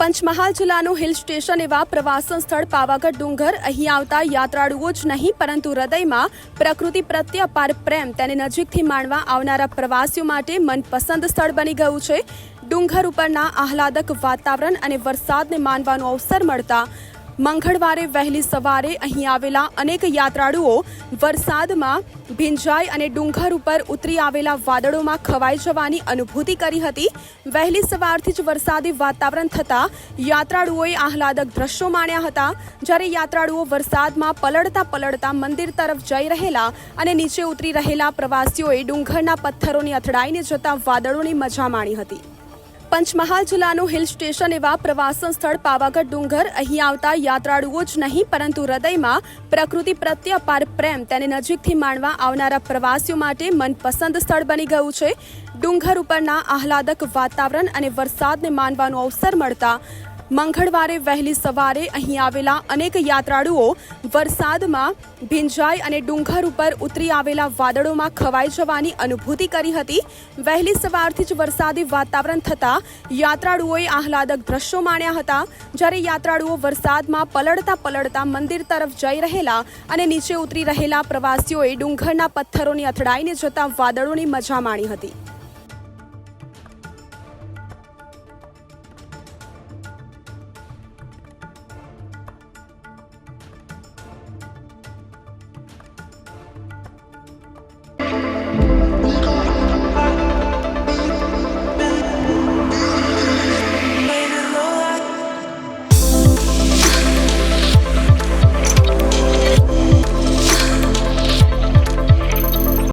પંચમહાલ જિલ્લાનું hill station એવા પ્રવાસન સ્થળ પાવાગઢ ડુંગર અહીં આવતા યાત્રાળુઓ જ નહીં, પરંતુ હૃદયમાં પ્રકૃતિ પ્રત્યે અપાર પ્રેમ તેને નજીકથી માણવા આવનારા પ્રવાસીઓ માટે મનપસંદ સ્થળ બની ગયું છે. ડુંગર ઉપરના આહલાદક વાતાવરણ અને વરસાદને માનવાનો અવસર મળતા મંગળવારે વહેલી સવારે અહીં આવેલા અનેક યાત્રાળુઓ વરસાદમાં ભીંજાઈ અને ડુંગર ઉપર ઉતરી આવેલા વાદળોમાં ખવાઈ જવાની અનુભૂતિ કરી હતી. વહેલી સવારથી જ વરસાદી વાતાવરણ થતાં યાત્રાળુઓએ આહલાદક દ્રશ્યો માણ્યા હતા. જ્યારે યાત્રાળુઓ વરસાદમાં પલળતા પલળતા મંદિર તરફ જઈ રહેલા અને નીચે ઉતરી રહેલા પ્રવાસીઓએ ડુંગરના પથ્થરોની અથડાઈને જતા વાદળોની મજા માણી હતી. પંચમહાલ જિલ્લાનું હિલ સ્ટેશન એવા પ્રવાસન સ્થળ પાવાગઢ ડુંગર અહીં આવતા યાત્રાળુઓ જ નહીં, પરંતુ હૃદયમાં પ્રકૃતિ પ્રત્યે અપાર પ્રેમ તેને નજીકથી માણવા આવનારા પ્રવાસીઓ માટે મનપસંદ સ્થળ બની ગયું છે. ડુંગર ઉપરના આહલાદક વાતાવરણ અને વરસાદને માનવાનો અવસર મળતા મંગળવારે વહેલી સવારે અહીં આવેલા અનેક યાત્રાળુઓ વરસાદમાં ભીંજાઈ અને ડુંગર ઉપર ઉતરી આવેલા વાદળોમાં ખવાઈ જવાની અનુભૂતિ કરી હતી. વહેલી સવારથી જ વરસાદી વાતાવરણ થતાં યાત્રાળુઓએ આહલાદક દ્રશ્યો માણ્યા હતા. જ્યારે યાત્રાળુઓ વરસાદમાં પલળતા પલળતા મંદિર તરફ જઈ રહેલા અને નીચે ઉતરી રહેલા પ્રવાસીઓએ ડુંગરના પથ્થરોની અથડાઈને જતા વાદળોની મજા માણી હતી.